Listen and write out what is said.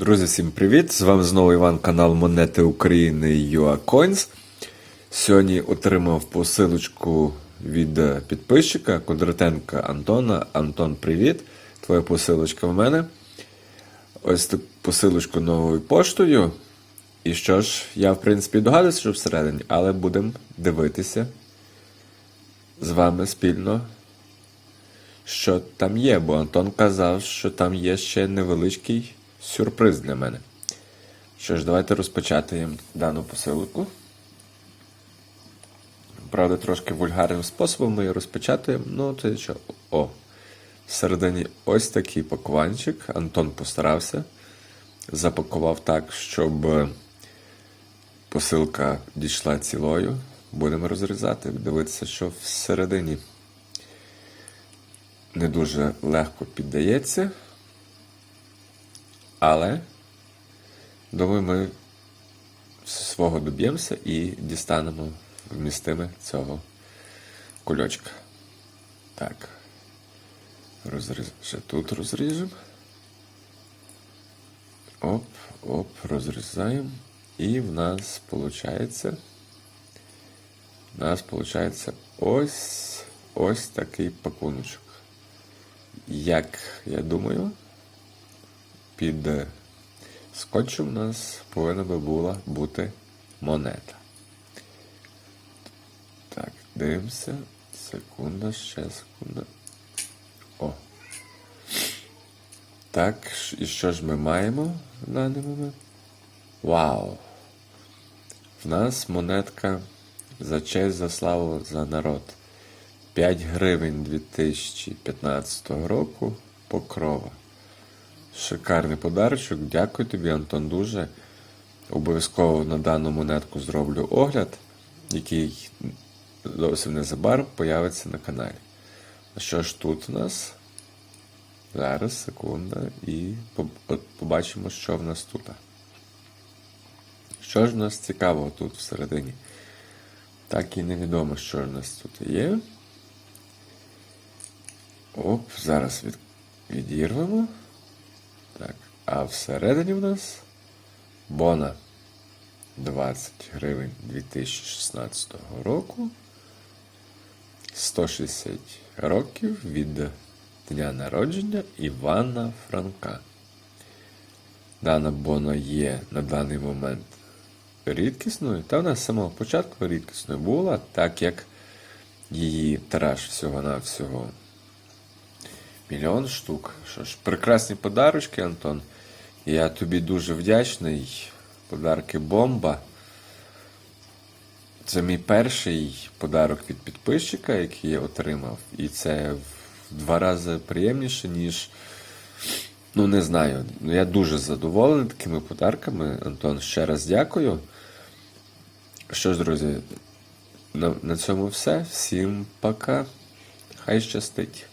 Друзі, всім привіт! З вами знову Іван, канал Монети України UACoins. Сьогодні отримав посилочку від підписчика Кондратенка Антона. Антон, привіт! Твоя посилочка в мене. Ось таку посилочку новою поштою. І що ж, я, в принципі, догадуюся, що всередині, але будемо дивитися з вами спільно, що там є, бо Антон казав, що там є ще невеличкий сюрприз для мене. Що ж, давайте розпочатаємо дану посилку. Правда, трошки вульгарним способом ми її розпечатаємо. Ну, це що? О! Всередині ось такий пакуванчик. Антон постарався. Запакував так, щоб посилка дійшла цілою. Будемо розрізати, дивитися, що всередині не дуже легко піддається. Але, думаю, ми свого доб'ємося і дістанемо вмістиме цього кульочка. Так. Розріз... Ще тут розріжемо. Оп, оп, розрізаємо. І в нас виходить. У нас виходить ось ось такий пакуночок. Як я думаю, під скотчем у нас повинна би була бути монета. Так, дивимося. Секунда, ще секунда. О. Так, і що ж ми маємо в даний момент? Вау! В нас монетка за честь, за славу, за народ. 5 гривень 2015 року покрова. Шикарний подарочок. Дякую тобі, Антон, дуже. Обов'язково на дану монетку зроблю огляд, який зовсім незабаром появиться на каналі. Що ж тут у нас? Зараз, секунда, і побачимо, що в нас тут. Що ж в нас цікавого тут всередині? Так і невідомо, що в нас тут є. Оп, зараз від... відірвемо. Так, а всередині в нас Бона 20 гривень 2016 року. 160 років від дня народження Івана Франка. Дана Бона є на даний момент рідкісною, та вона з самого початку рідкісною була, так як її тираж всього-навсього мільйон штук. Що ж, прекрасні подарочки, Антон. Я тобі дуже вдячний. Подарки бомба. Це мій перший подарок від підписчика, який я отримав. І це в два рази приємніше, ніж. Ну, не знаю. Я дуже задоволений такими подарками. Антон, ще раз дякую. Що ж, друзі, на, на цьому все. Всім пока. Хай щастить.